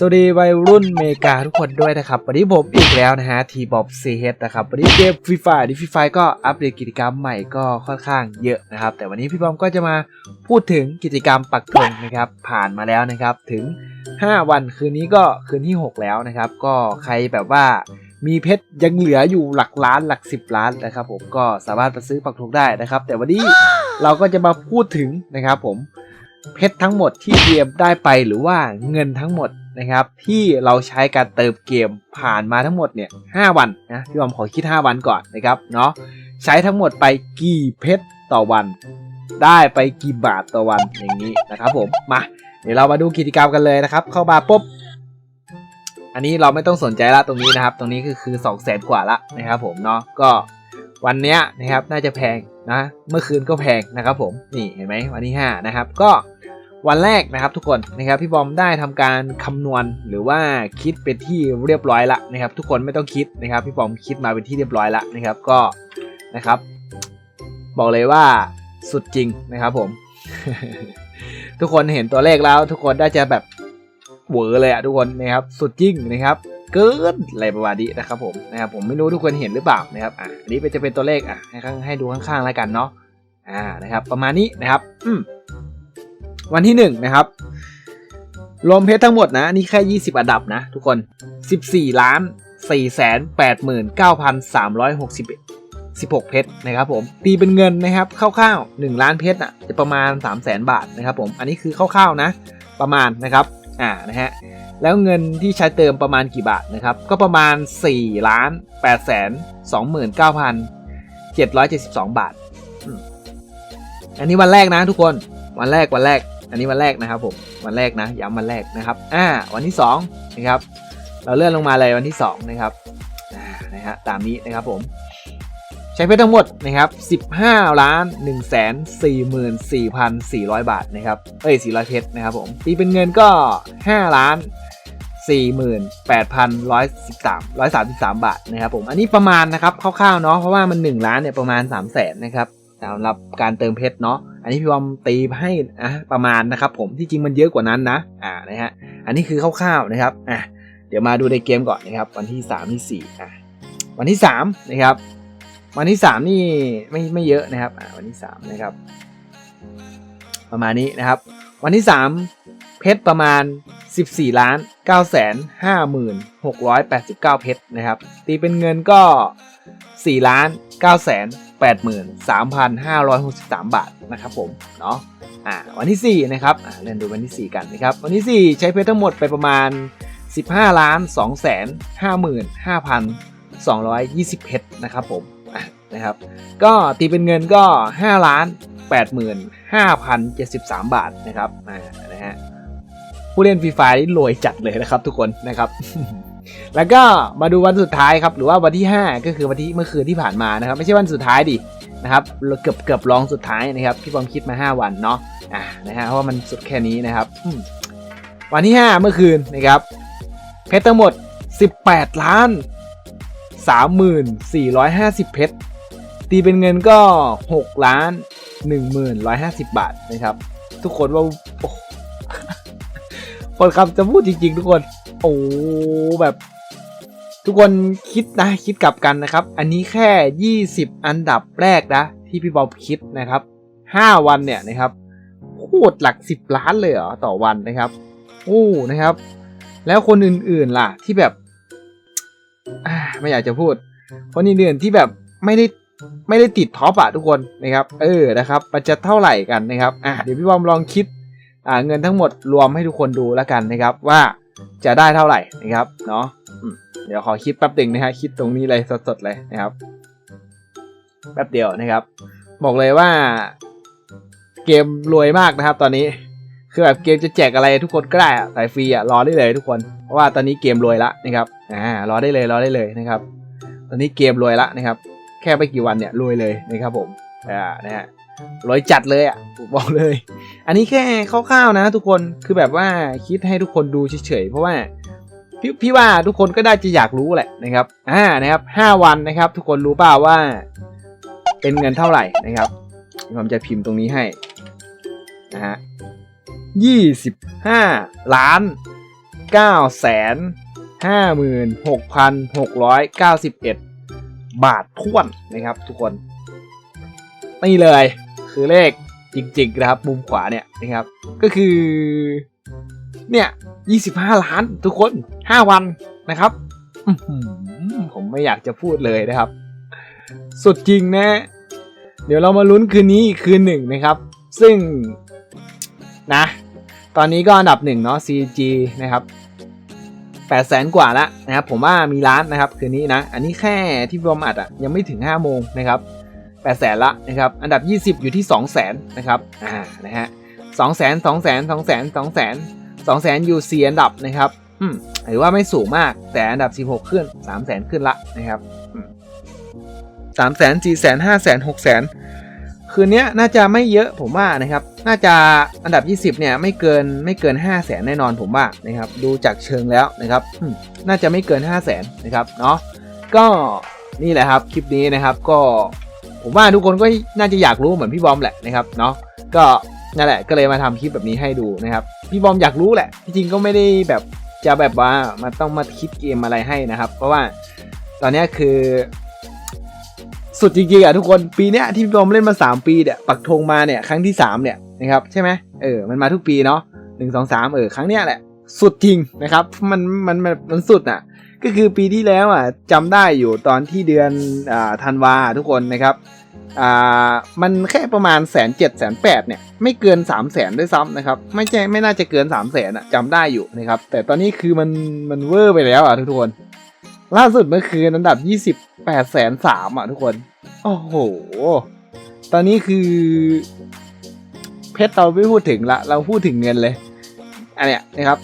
สวัสดีวัยรุ่นเมกาทุกคนด้วยนะครับ วันนี้ผมอีกแล้วนะฮะทีบอบซีเฮดนะครับ วันนี้เกมฟรีไฟดิฟรีไฟก็อัปเดตกิจกรรมใหม่ก็ค่อนข้างเยอะนะครับ แต่วันนี้พี่บอมก็จะมาพูดถึงกิจกรรมปักธงนะครับ ผ่านมาแล้วนะครับถึง 5 วันคืนนี้ก็คืนที่ 6 แล้วนะครับ ก็ใครแบบว่ามีเพชรยังเหลืออยู่หลักล้านหลัก 10 ล้านนะครับ ผมก็สามารถไปซื้อปักธงได้นะครับ แต่วันนี้เราก็จะมาพูดถึงนะครับ ผมเพชรทั้งหมดที่เกมได้ไปหรือว่าเงินทั้งหมด นะครับที่เราใช้การเติมเกมผ่านมาทั้งหมดเนี่ยหวันนะพี่อมขอคิด 5 วันก่อนนะครับเนาะใช้ทั้งหมดไปกี่เพชรต่อวัน ได้ไปกี่บาทต่อวันอย่างนี้นะครับผมมาเดี๋ยวเรามาดูกิจกรรมกันเลยนะครับ เข้ามาปุ๊บอันนี้เราไม่ต้องสนใจละตรงนี้นะครับ ตรงนี้คือคือ2 0 0แสนกว่าละนะครับผมเนาะก็วันเนี้ยนะครับน่าจะแพงนะ เมื่อคืนก็แพงนะครับผมนี่เห็นไหมวันที่5นะครับก็ วันแรกนะครับทุกคนนะครับพี่บอมได้ทำการคำนวณหรือว่าคิดเป็นที่เรียบร้อยละนะครับ ทุกคนไม่ต้องคิดนะครับ พี่บอมคิดมาเป็นที่เรียบร้อยละนะครับก็นะครับ บอกเลยว่าสุดจริงนะครับผม ทุกคนเห็นตัวเลขแล้ว ทุกคนได้จะแบบเหวอเลยอะทุกคนนะครับ สุดจริงนะครับ เกินอะไรประมาณนี้นะครับผมนะครับผมไม่รู้ทุกคนเห็นหรือเปล่านะครับอะอันนี้จะเป็นตัวเลขอะให้ข้างให้ดูข้างๆแล้วกันเนาะอ่านะครับ ประมาณนี้นะครับ อืม วันที่ 1 นะครับ รวมเพชรทั้งหมดนะ นี่แค่ 20 อันดับนะ ทุกคน 14 ล้าน4แสน89,361 16 เพชรนะครับผม ตีเป็นเงินนะครับคร่าวๆ1ล้านเพชรอะจะประมาณ 3 0 0แสนบาทนะครับผม อันนี้คือคร่าวๆนะ ประมาณนะครับ อ่า นะฮะ แล้วเงินที่ใช้เติมประมาณกี่บาทนะครับ ก็ประมาณ4ล้าน8แสน29,772 บาท อันนี้วันแรกนะทุกคน วันแรกวันแรก อันนี้วันแรกนะครับผมวันแรกนะย้ำวันแรกนะครับอ่าวันที่2นะครับเราเลื่อนลงมาเลยวันที่2นะครับนะฮะตามนี้นะครับผมใช้เพชรทั้งหมดนะครับ15ล้าน1แสน44,400 บาทนะครับเอ้ย400เพชรนะครับผมตีเป็นเงินก็5ล้าน48,113 133 บาทนะครับผมอันนี้ประมาณนะครับคร่าวๆเนาะเพราะว่ามัน 1 ล้านเนี่ยประมาณ 3 0 0แสนนะครับสำหรับการเติมเพชรเนาะ อันนี้พี่บอมตีให้อะประมาณนะครับผมที่จริงมันเยอะกว่านั้นนะอ่านะฮะอันนี้คือคร่าวๆนะครับอะเดี๋ยวมาดูในเกมก่อนนะครับ วันที่3ที่4อะวันที่3นะครับ วันที่ 3 นี่ไม่ไม่เยอะนะครับอ่าวันที่3นะครับ ประมาณนี้นะครับ วันที่ 3 เพชรประมาณ 14ล้าน9แสน5689 เพชรนะครับ ตีเป็นเงินก็ 4 ล้าน9แสน 83,563 บาทนะครับผมเนาะอ่าวันที่ 4 นะครับอ่าเรียนดูวันที่ 4 กันนะครับ วันที่ 4 ใช้เพชรทั้งหมดไปประมาณ 15ล้าน2แสน55,220 เพชรนะครับผมอะนะครับ ก็ตีเป็นเงินก็ 5 ล้าน85,073 บาทนะครับอ่านะฮะผู้เล่นฟรีไฟนี่รวยจัดเลยนะครับทุกคนนะครับ แล้วก็มาดูวันสุดท้ายครับหรือว่าวันที่ 5 ก็คือวันที่เมื่อคืนที่ผ่านมานะครับ ไม่ใช่วันสุดท้ายดินะครับเกือบเกือบรองสุดท้ายนะครับพี่บอมคิดมา 5 วันเนาะอ่านะฮะเพราะว่ามันสุดแค่นี้นะครับวันที่ 5 เมื่อคืนนะครับเพชรทั้งหมด 18 ล้าน 3450 เพชรตีเป็นเงินก็ 6 ล้าน 1150 บาทนะครับ ทุกคนว่าโอ้คนคำจะพูดจริง ๆ ทุกคน โอ้แบบ ทุกคนคิดนะคิดกลับกันนะครับ อันนี้แค่ 20 อันดับแรกนะ ที่พี่บอมคิดนะครับ 5 วันเนี่ยนะครับพูดหลัก 10 ล้านเลยเหรอต่อวันนะครับโอ้นะครับ แล้วคนอื่นๆล่ะที่แบบไม่อยากจะพูด คนอื่นๆที่แบบไม่ได้ไม่ได้ติดท็อปอะทุกคนนะครับ เออนะครับมันจะเท่าไหร่กันนะครับอะเดี๋ยวพี่บอมลองคิดอ่าเงินทั้งหมดรวมให้ทุกคนดูแล้วกันนะครับ ว่าจะได้เท่าไหร่นะครับเนาะ เดี๋ยวขอคิดแป๊บหนึ่งนะฮะคิดตรงนี้เลยสดๆเลยนะครับแป๊บเดียวนะครับ บอกเลยว่าเกมรวยมากนะครับ ตอนนี้คือแบบเกมจะแจกอะไรทุกคนก็ได้อะสายฟรีอะรอได้เลยทุกคนเพราะว่าตอนนี้เกมรวยละนะครับอ่ารอได้เลยรอได้เลยนะครับ ตอนนี้เกมรวยละนะครับ แค่ไปกี่วันเนี่ยรวยเลยนะครับผมอ่านะฮะรวยจัดเลยอะบอกเลย อันนี้แค่คร่าวๆนะ ทุกคนคือแบบว่าคิดให้ทุกคนดูเฉยๆเพราะว่า พี่พี่ว่าทุกคนก็ได้จะอยากรู้แหละนะครับอ่านะครับห้าวันนะครับ ทุกคนรู้เปล่าว่า เป็นเงินเท่าไหร่นะครับผมจะพิมพ์ตรงนี้ให้นะฮะยี่สิบห้าล้าน9 5 6 6 9 1บเอ็ดบาทท้วนนะครับ ทุกคนนี่เลยคือเลขจริงๆนะครับ มุมขวาเนี่ยนะครับ ก็คือ เนี่ย25ล้านทุกคน5วันนะครับผมไม่อยากจะพูดเลยนะครับ สุดจริงนะ เดี๋ยวเรามาลุ้นคืนนี้อีกคืนหนึ่งนะครับ ซึ่งนะ ตอนนี้ก็อันดับหนึ่งเนาะ CG นะครับ8 0 0แสนกว่าละนะครับ ผมว่ามีล้านนะครับ คืนนี้นะ อันนี้แค่ที่รวมอัดอะยังไม่ถึง5โมงนะครับ8แสนละนะครับ อันดับ 20 อยู่ที่2 0 0แสนนะครับ อ่า นะฮะ2แสน2แสน2แสน2แสน 2แสนอยู่4อันดับนะครับอืมถือว่าไม่สูงมากแต่อันดับ 16 ขึ้น3แสนขึ้นละนะครับสามแสนสี่แสนห้าแสนหกแสนคืนนี้น่าจะไม่เยอะผมว่านะครับ น่าจะอันดับ 20 เนี่ยไม่เกินไม่เกิน 5 0 0แสนแน่นอนผมว่านะครับดูจากเชิงแล้วนะครับน่าจะไม่เกิน 5 0 0แสนนะครับเนาะก็นี่แหละครับคลิปนี้นะครับก็ผมว่าทุกคนก็น่าจะอยากรู้เหมือนพี่บอมแหละนะครับเนาะก็ นั่นแหละก็เลยมาทำคลิปแบบนี้ให้ดูนะครับ พี่บอมอยากรู้แหละที่จริงก็ไม่ได้แบบจะแบบว่ามันต้องมาคิดเกมอะไรให้นะครับ เพราะว่าตอนนี้คือ สุดจริงๆอะทุกคนปีเนี้ยที่พี่บอมเล่นมา 3 ปีเนี่ยปักธงมาเนี่ยครั้งที่ 3 เนี่ยนะครับใช่ไหมเออมันมาทุกปีเนาะหนึ่งสองสามเออครั้งเนี้ยแหละ สุดจริงนะครับ มันมันมันมันสุดอะ ก็คือปีที่แล้วอะจำได้อยู่ตอนที่เดือนอ่าธันวาทุกคนนะครับ อ่ามันแค่ประมาณแสนเจ็ดแสนแปดเนี่ยไม่เกิน3 0 0แสนด้วยซ้ำนะครับไม่ใช่ไม่น่าจะเกิน3 0 0แสนอะจำได้อยู่นะครับแต่ตอนนี้คือมันมันเวอร์ไปแล้วอะทุกคนล่าสุดเมื่อคืนอันดับ28แปดแสนสามอะทุกคนโอ้โหตอนนี้คือเพชรเราไม่พูดถึงละเราพูดถึงเงินเลยอันเนี้ยนะครับ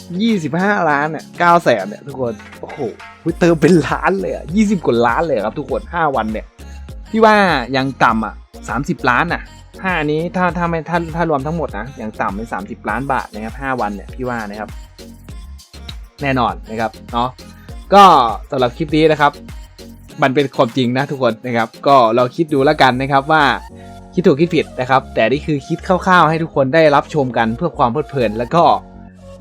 25ล้านเนี่ย9แสนเนี่ยทุกคนโอ้โหอุ๊ยเติมเป็นล้านเลยอะ20กว่าล้านเลยครับทุกคน5วันเนี่ย พี่ว่ายังต่ำอะ30ล้านอะถ้าอันนี้ถ้าถ้าไม่ถ้าถ้ารวมทั้งหมดนะอยังต่ำเป็น30ล้านบาทนะครับ5วันเนี่ยพี่ว่านะครับ แน่นอนนะครับเนาะก็สำหรับคลิปนี้นะครับ มันเป็นความจริงนะทุกคนนะครับ ก็เราคิดดูแล้วกันนะครับว่าคิดถูกคิดผิดนะครับ แต่นี่คือคิดคร่าวๆให้ทุกคนได้รับชมกันเพื่อความเพลิดเพลิน แล้วก็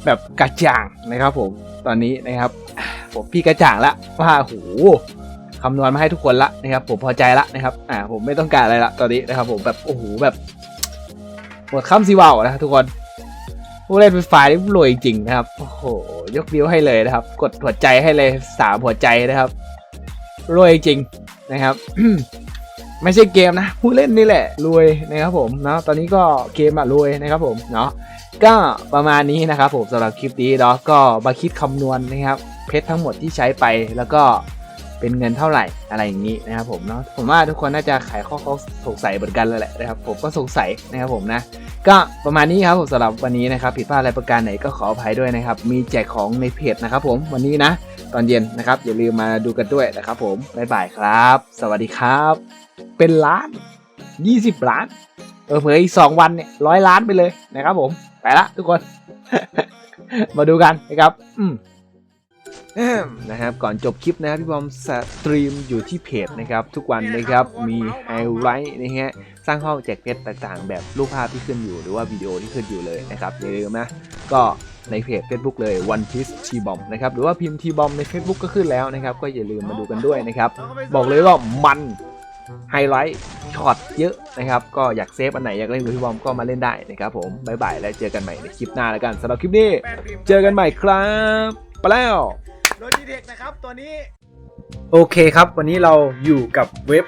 แบบกระจ่างนะครับ ผมตอนนี้นะครับ ผมพี่กระจ่างละว่าโห คำนวณมาให้ทุกคนละนะครับผมพอใจละนะครับอ่าผมไม่ต้องการอะไรละตอนนี้นะครับผมแบบโอ้โหแบบหมดคำซีวาวนะครับทุกคนผู้เล่นเป็นฝ่ายที่รวยจริงนะครับโอ้โหยกนิ้วให้เลยนะครับ กดหัวใจให้เลยสามหัวใจนะครับรวยจริงนะครับไม่ใช่เกมนะ ผู้เล่นนี่แหละรวยนะครับผมเนาะตอนนี้ก็เกมอะรวยนะครับผมเนาะก็ประมาณนี้นะครับผมสำหรับคลิปนี้เนาะก็มาคิดคำนวณนะครับเพชรทั้งหมดที่ใช้ไปแล้วก็ เป็นเงินเท่าไหร่อะไรอย่างนี้นะครับผมเนาะผมว่าทุกคนน่าจะไขข้อข้อสงสัยเหมือนกันเลยแหละนะครับผมก็สงสัยนะครับผมนะก็ประมาณนี้ครับผมสำหรับวันนี้นะครับผิดพลาดอะไรประการไหนก็ขออภัยด้วยนะครับ มีแจกของในเพจนะครับผมวันนี้นะ ตอนเย็นนะครับ อย่าลืมมาดูกันด้วยนะครับผมบ๊ายบายครับ สวัสดีครับ เป็นล้าน 20 ล้านเออเผยอีกสองวันเนี่ยร้อยล้านไปเลยนะครับผม ไปละทุกคน มาดูกันนะครับ อืม นะครับ ก่อนจบคลิปนะครับพี่บอมสตรีมอยู่ที่เพจนะครับ ทุกวันนะครับมีไฮไลท์นะฮะสร้างห้องแจกเพชรต่างๆ แบบรูปภาพที่ขึ้นอยู่หรือว่าวิดีโอที่ขึ้นอยู่เลยนะครับอย่าลืมนะก็ในเพจ Facebook เลย One Piece T Bomb นะครับหรือว่าพิมพ์ T Bomb ใน Facebook ก็ขึ้นแล้วนะครับ ก็อย่าลืมมาดูกันด้วยนะครับ บอกเลยว่ามันไฮไลท์ช็อตเยอะนะครับ ก็อยากเซฟอันไหนอยากเล่นกับพี่บอมก็มาเล่นได้นะครับผมบ๊ายบายแล้วเจอกันใหม่ในคลิปหน้าแล้วกันสำหรับคลิปนี้ เจอกันใหม่ครับ ไปแล้ว ดยดีเด็กนะครับตัวนี้ โอเคครับ วันนี้เราอยู่กับเว็บ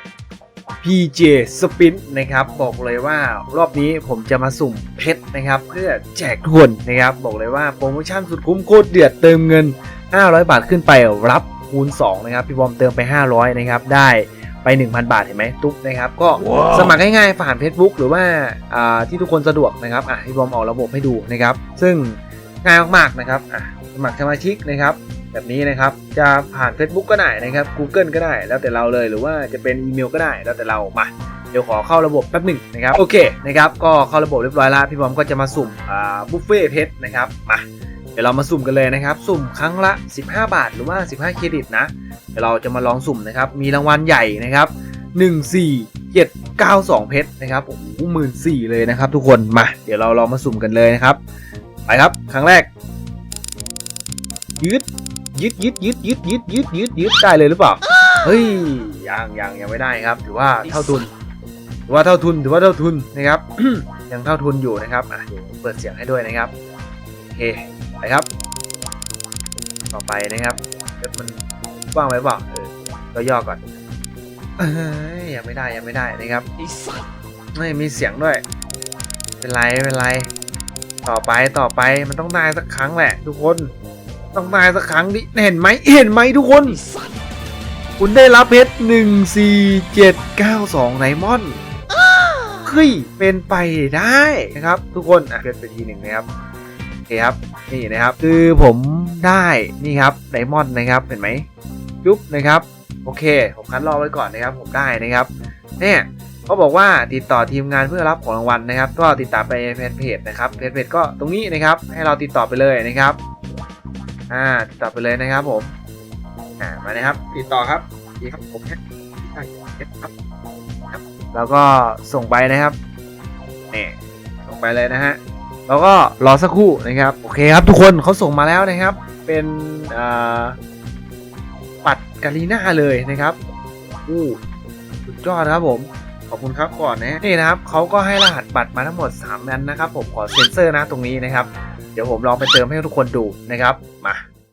PJ Spin นะครับ บอกเลยว่ารอบนี้ผมจะมาสุ่มเพชรนะครับ เพื่อแจกทุกคนนะครับ บอกเลยว่าโปรโมชั่นสุดคุ้มโคตรเดือดเติมเงิน 500 บาทขึ้นไปรับคูณ 2 นะครับ พี่บอมเติมไป 500 นะครับ ได้ไป 1,000 บาทเห็นไหมตุ๊กนะครับ ก็สมัครง่ายๆผ่าน Facebook หรือว่าอ่าที่ทุกคนสะดวกนะครับอะพี่บอมออกระบบให้ดูนะครับ ซึ่งง่ายมากๆนะครับอะสมัครสมาชิกนะครับ แบบนี้นะครับ จะผ่าน Facebook ก็ได้นะครับ Google ก็ได้แล้วแต่เราเลยหรือว่าจะเป็นอีเมลก็ได้แล้วแต่เรามาเดี๋ยวขอเข้าระบบแป๊บหนึ่งนะครับโอเคนะครับก็เข้าระบบเรียบร้อยแล้วพี่บอมก็จะมาสุ่มบุฟเฟ่เพชรนะครับมาเดี๋ยวเรามาสุ่มกันเลยนะครับ สุ่มครั้งละ 15 บาทหรือว่า 15 เครดิตนะเดี๋ยวเราจะมาลองสุ่มนะครับ มีรางวัลใหญ่นะครับ1 4 7 9 2 เพชรนะครับโอ้โหหมื่นสี่เลยนะครับ ทุกคนมา เดี๋ยวเราลองมาสุ่มกันเลยนะครับ ไปครับ ครั้งแรกยืด ยืดยืดยืดยืดยืดยืดยืดยืดได้เลยหรือเปล่า เฮ้ยยังยังยังไม่ได้ครับถือว่าเท่าทุนถือว่าเท่าทุนถือว่าเท่าทุนนะครับ ยังเท่าทุนอยู่นะครับอะเดี๋ยวเปิดเสียงให้ด้วยนะครับโอเคไปครับ ต่อไปนะครับเดี๋ยวมันว่างไหมเปล่าเออก็ย่อก่อนเอ้ยยังไม่ได้ยังไม่ได้นะครับไม่มีเสียงด้วย เป็นไรไม่เป็นไร ต่อไปต่อไปมันต้องได้สักครั้งแหละ ทุกคน ต้องได้สักครั้งดิเห็นไหมเห็นไหมทุกคน คุณได้รับเพชรหนึ่งสี่เจ็ดเก้าสองไดมอนด์เฮ้ยเป็นไปได้นะครับ ทุกคนอะเกินไปทีหนึ่งนะครับโอเคครับนี่นะครับ คือผมได้นี่ครับไดมอนด์นะครับเห็นไหมจุ๊บนะครับ โอเค ผมคัดรอไว้ก่อนนะครับ ผมได้นะครับเนี่ยเขาบอกว่าติดต่อทีมงานเพื่อรับของรางวัลนะครับ ก็ติดตามไปแฟนเพจนะครับแฟนเพจก็ตรงนี้นะครับ ให้เราติดต่อไปเลยนะครับ อ่าติดต่อไปเลยนะครับผมอ่ามานะครับ ติดต่อครับดีครับผมเนี่ยได้ครับครับแล้วก็ส่งไปนะครับนี่ส่งไปเลยนะฮะแล้วก็รอสักครู่นะครับโอเคครับทุกคนเขาส่งมาแล้วนะครับ เป็นอ่าปัดกาลีน่าเลยนะครับอู้สุดยอดครับผมขอบคุณครับก่อนนะนี่นะครับเขาก็ให้รหัสบัตรมาทั้งหมด3อันนะครับ ผมขอเซ็นเซอร์นะตรงนี้นะครับ เดี๋ยวผมลองไปเติมให้ทุกคนดูนะครับ มา